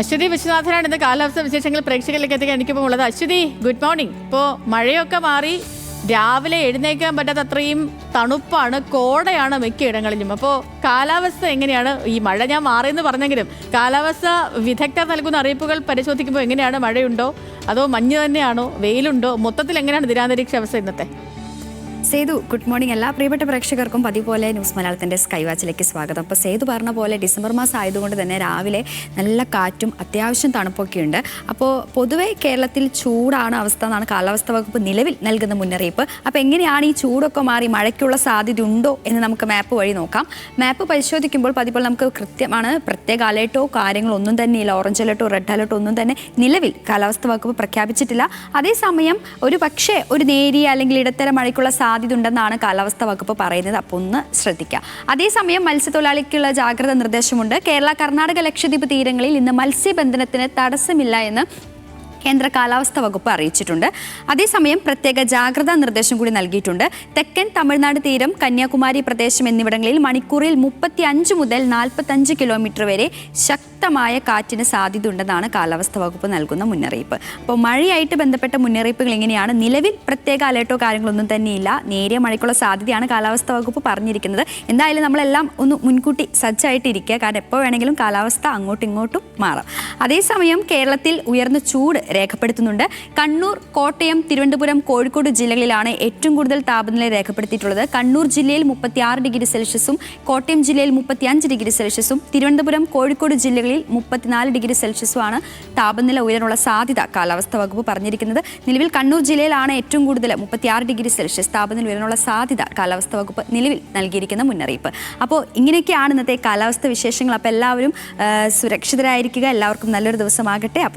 അശ്വതി വിശ്വനാഥനാണ് ഇന്ന് കാലാവസ്ഥ വിശേഷങ്ങൾ പ്രേക്ഷകരിലേക്ക് എത്തിക്കാൻ എനിക്കിപ്പോൾ ഉള്ളത് അശ്വതി ഗുഡ് മോർണിംഗ് ഇപ്പോൾ മഴയൊക്കെ മാറി രാവിലെ എഴുന്നേക്കാൻ പറ്റാത്ത അത്രയും തണുപ്പാണ് കോടയാണ് മിക്ക ഇടങ്ങളിലും. അപ്പോൾ കാലാവസ്ഥ എങ്ങനെയാണ്? ഈ മഴ ഞാൻ മാറിയെന്ന് പറഞ്ഞെങ്കിലും കാലാവസ്ഥ വിദഗ്ധർ നൽകുന്ന അറിയിപ്പുകൾ പരിശോധിക്കുമ്പോൾ എങ്ങനെയാണ്? മഴയുണ്ടോ? അതോ മഞ്ഞ് തന്നെയാണോ? വെയിലുണ്ടോ? മൊത്തത്തിൽ എങ്ങനെയാണ് ദിനാന്തരീക്ഷ അവസ്ഥ ഇന്നത്തെ? സേതു ഗുഡ് മോർണിംഗ് എല്ലാ പ്രിയപ്പെട്ട പ്രേക്ഷകർക്കും പതിപോലെ ന്യൂസ് മലയാളത്തിന്റെ സ്കൈ വാച്ചിലേക്ക് സ്വാഗതം. അപ്പോൾ സേതു പറഞ്ഞ പോലെ ഡിസംബർ മാസം ആയതുകൊണ്ട് തന്നെ രാവിലെ നല്ല കാറ്റും അത്യാവശ്യം തണുപ്പൊക്കെ ഉണ്ട് അപ്പോൾ പൊതുവെ കേരളത്തിൽ ചൂടാണ് അവസ്ഥ എന്നാണ് കാലാവസ്ഥാ വകുപ്പ് നിലവിൽ നൽകുന്ന മുന്നറിയിപ്പ്. അപ്പോൾ എങ്ങനെയാണ് ഈ ചൂടൊക്കെ മാറി മഴയ്ക്കുള്ള സാധ്യത ഉണ്ടോ എന്ന് നമുക്ക് മാപ്പ് വഴി നോക്കാം. മാപ്പ് പരിശോധിക്കുമ്പോൾ പതിപോലെ നമുക്ക് കൃത്യമാണ് പ്രത്യേക അലേർട്ടോ കാര്യങ്ങളോ ഒന്നും തന്നെ ഇല്ല ഓറഞ്ച് അലേർട്ടോ റെഡ് അലേർട്ടോ ഒന്നും തന്നെ നിലവിൽ കാലാവസ്ഥാ വകുപ്പ് പ്രഖ്യാപിച്ചിട്ടില്ല. അതേസമയം ഒരു പക്ഷേ ഒരു നേരിയ അല്ലെങ്കിൽ ഇടത്തരം മഴയ്ക്കുള്ള സാധ്യത ഉണ്ടെന്നാണ് കാലാവസ്ഥാ വകുപ്പ് പറയുന്നത്. അപ്പോൾ ഒന്ന് ശ്രദ്ധിക്കുക അതേസമയം മത്സ്യത്തൊഴിലാളിക്കുള്ള ജാഗ്രത നിർദ്ദേശമുണ്ട്. കേരള കർണാടക ലക്ഷദ്വീപ് തീരങ്ങളിൽ ഇന്ന് മത്സ്യബന്ധനത്തിന് തടസ്സമില്ല എന്ന് കേന്ദ്ര കാലാവസ്ഥ വകുപ്പ് അറിയിച്ചിട്ടുണ്ട്. അതേസമയം പ്രത്യേക ജാഗ്രതാ നിർദ്ദേശം കൂടി നൽകിയിട്ടുണ്ട്. തെക്കൻ തമിഴ്നാട് തീരം കന്യാകുമാരി പ്രദേശം എന്നിവിടങ്ങളിൽ മണിക്കൂറിൽ മുപ്പത്തി അഞ്ച് മുതൽ നാൽപ്പത്തഞ്ച് കിലോമീറ്റർ വരെ ശക്തമായ കാറ്റിന് സാധ്യത ഉണ്ടെന്നാണ് കാലാവസ്ഥ വകുപ്പ് നൽകുന്ന മുന്നറിയിപ്പ്. അപ്പോൾ മഴയായിട്ട് ബന്ധപ്പെട്ട മുന്നറിയിപ്പുകൾ എങ്ങനെയാണ് നിലവിൽ പ്രത്യേക അലേർട്ടോ കാര്യങ്ങളൊന്നും തന്നെയില്ല. നേരിയ മഴയ്ക്കുള്ള സാധ്യതയാണ് കാലാവസ്ഥ വകുപ്പ് പറഞ്ഞിരിക്കുന്നത്. എന്തായാലും നമ്മളെല്ലാം ഒന്ന് മുൻകൂട്ടി സജ്ജായിട്ടിരിക്കുക. കാരണം എപ്പോൾ വേണമെങ്കിലും കാലാവസ്ഥ അങ്ങോട്ടും ഇങ്ങോട്ടും മാറാം. അതേസമയം കേരളത്തിൽ ഉയർന്ന ചൂട് രേഖപ്പെടുത്തുന്നുണ്ട്. കണ്ണൂർ കോട്ടയം തിരുവനന്തപുരം കോഴിക്കോട് ജില്ലകളിലാണ് ഏറ്റവും കൂടുതൽ താപനില രേഖപ്പെടുത്തിയിട്ടുള്ളത്. കണ്ണൂർ ജില്ലയിൽ മുപ്പത്തി ആറ് ഡിഗ്രി സെൽഷ്യസും കോട്ടയം ജില്ലയിൽ മുപ്പത്തി അഞ്ച് ഡിഗ്രി സെൽഷ്യസും തിരുവനന്തപുരം കോഴിക്കോട് ജില്ലകളിൽ മുപ്പത്തിനാല് ഡിഗ്രി സെൽഷ്യസുമാണ് താപനില ഉയരാനുള്ള സാധ്യത കാലാവസ്ഥ വകുപ്പ് പറഞ്ഞിരിക്കുന്നത്. നിലവിൽ കണ്ണൂർ ജില്ലയിലാണ് ഏറ്റവും കൂടുതൽ മുപ്പത്തിയാറ് ഡിഗ്രി സെൽഷ്യസ് താപനില ഉയരാനുള്ള സാധ്യത കാലാവസ്ഥ വകുപ്പ് നിലവിൽ നൽകിയിരിക്കുന്ന മുന്നറിയിപ്പ്. അപ്പോൾ ഇങ്ങനെയൊക്കെയാണ് ഇന്നത്തെ കാലാവസ്ഥ വിശേഷങ്ങൾ. അപ്പോൾ എല്ലാവരും സുരക്ഷിതരായിരിക്കുക. എല്ലാവർക്കും നല്ലൊരു ദിവസമാകട്ടെ. അപ്പം